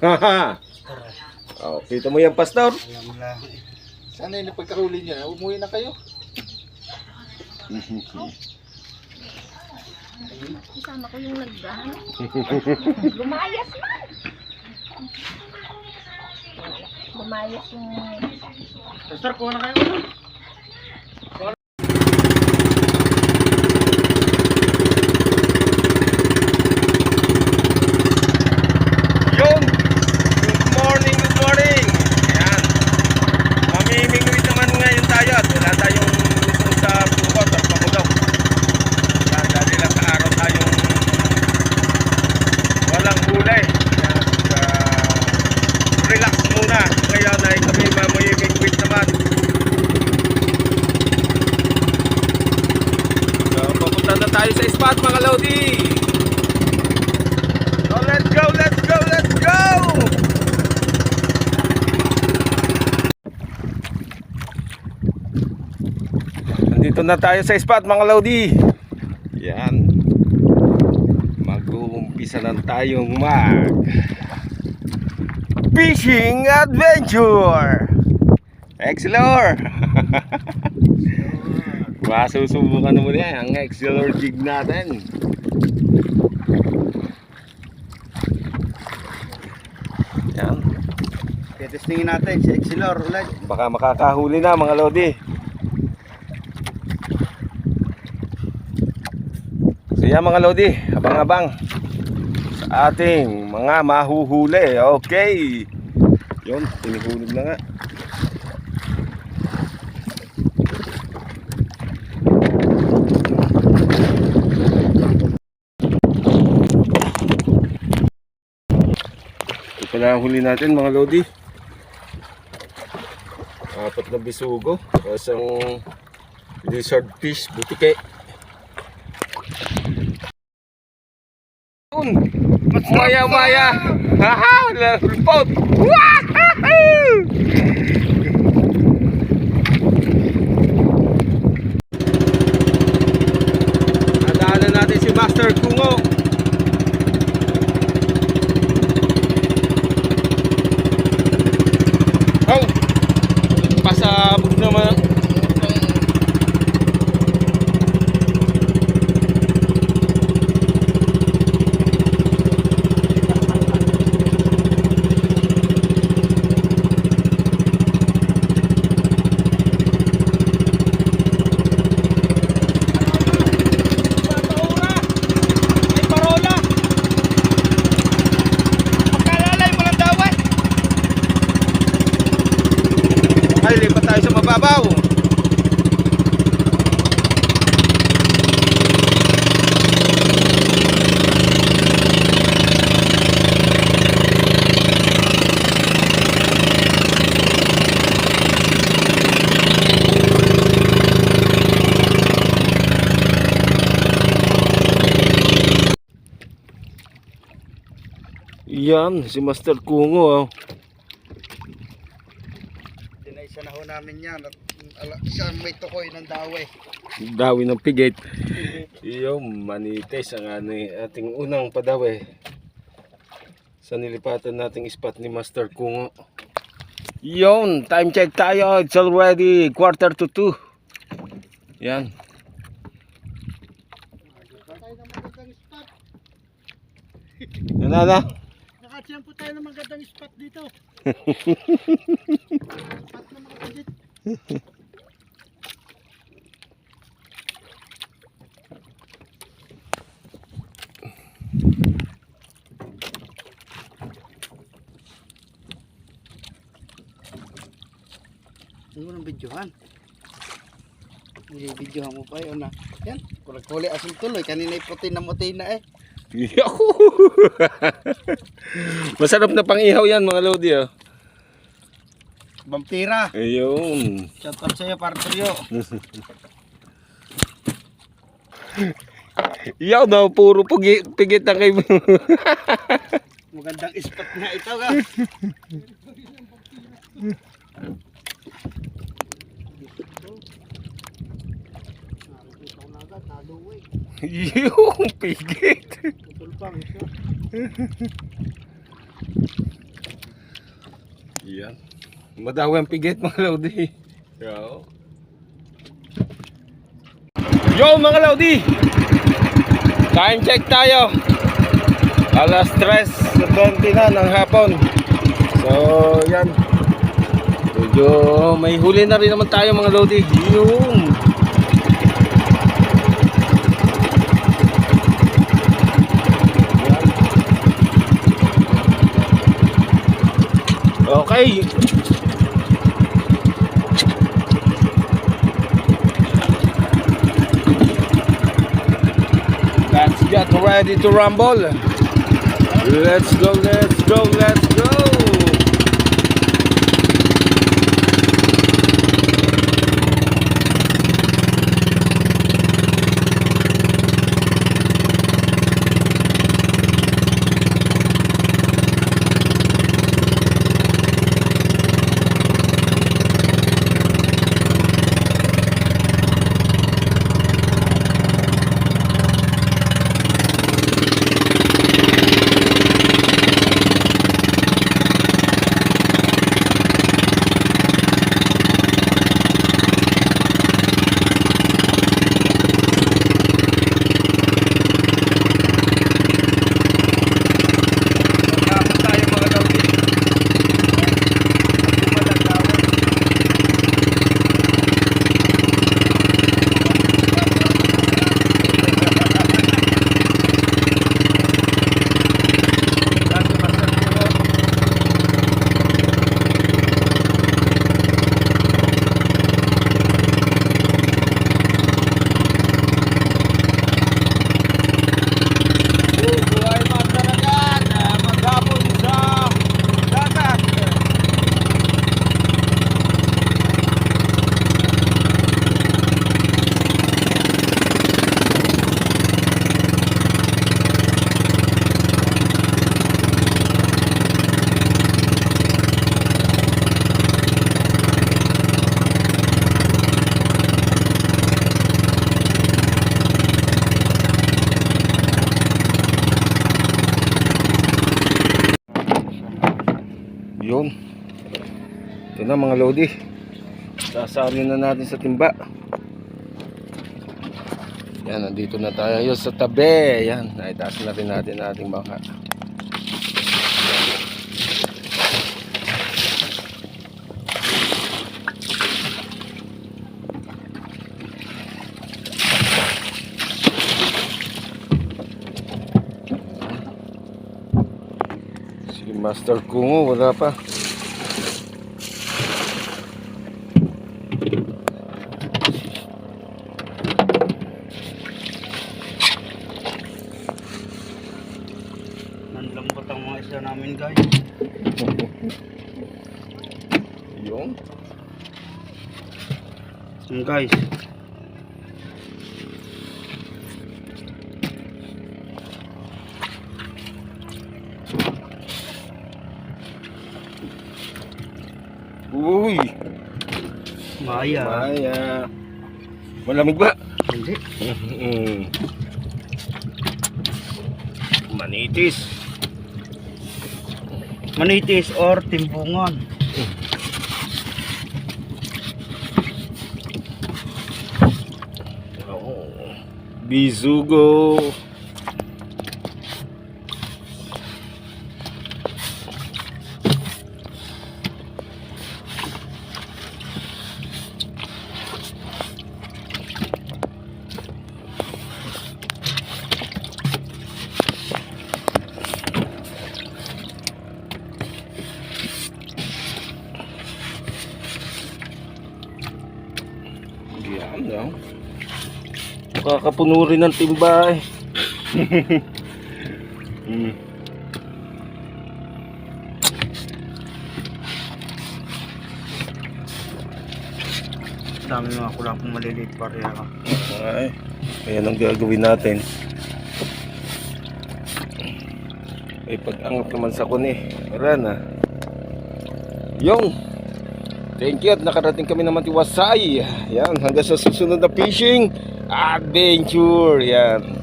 Haha. oh, kita mo yan, pastor? Alam lang. Sana yung napagkahuli niya, umuwi na kayo. Kasama ko yung nagdaan. Lumayas man. Lumayas yung... Pastor, kuha na kayo. Yun! Good morning, good morning! Ayan. Mamimingwit naman ngayon tayo at wala tayong gusto sa bukot at pamulok. Ayan, dahil lang sa araw tayong walang gulay. Ayan, ah, relax muna. Ngayon ay kami mamimingwit naman. So, papunta na spot mga Lodi! So let's go, let's go, let's go! Nandito na tayo sa spot mga Lodi. Yan. Mag-uumpisa na tayong mag Fishing Adventure! Explore! Masusubukan naman yan ang Explore jig natin. Yan. Kaya testingin natin si Exilor ulit. Baka makakahuli na mga Lodi. So yan mga Lodi, abang-abang sa ating mga mahuhuli. Okay. Yun, tinihulog na nga. Ang huli natin mga Lodi apat na bisugo isang lizard fish butike Yun! Maya maya! Haha! Lalpot! Wahoo! Nadaanan natin si Master Kungo. Oh! Pasabog naman. Ay, parola! Pagkalalay mo lang daw eh! Ay, lipat tayo sa mababaw. Yan, si Master Kungo oh. Tinaisa na ho namin yan. At ala, siya may tukoy ng dawe. Dawi ng pigit. Iyo, manites ang ano, eh, ating unang padawi. Sa nilipatan nating spot ni Master Kungo. Yon, time check tayo. It's already quarter to two. Yan. Ano na? Nakatiyan po tayo ng magandang spot dito. spot na mga pagit. Ano ng videohan? Video-videohan mo pa yun na. Yan, kulag-kuli asong tuloy. Kanina puti na muti na eh. Masarap na pang-ihaw yan mga lodi oh. Vampira. Ayun. Shout out sa'yo, Partorio. Yaw daw, puro pugi, pigit na kay Magandang spot nga ito ka. Yung pigit. Yan. Madawi ang pigit mga Lodi. Yo. Yo mga Lodi! Time check tayo. Alas 3.20 na ng hapon. So, yan. Medyo may huli na rin naman tayo mga Lodi. Yung. Let's get ready to rumble. Let's go, let's go, let's Yun. Ito na mga lodi. Sasamin na natin sa timba. Yan, nandito na tayo sa tabi. Yan, naitaas na rin natin ating baka. Master Kungo, wala pa. Nanlambot ang mga isla namin guys. Yung. Yung guys. Maya. Maya. Malamig ba? Hindi. Mm. Manitis. Manitis or timbungan. Oh. Bizugo. Yan, no? Makakapuno rin ng timba eh. mm. Dami mga kulapong maliliit pa rin ako. Ay, ayan ang gagawin natin. Ay, pag-angat naman sa kuni. Wala na. Yung. Thank you at nakarating kami naman tiwasay. Yan, hanggang sa susunod na fishing adventure. Yan.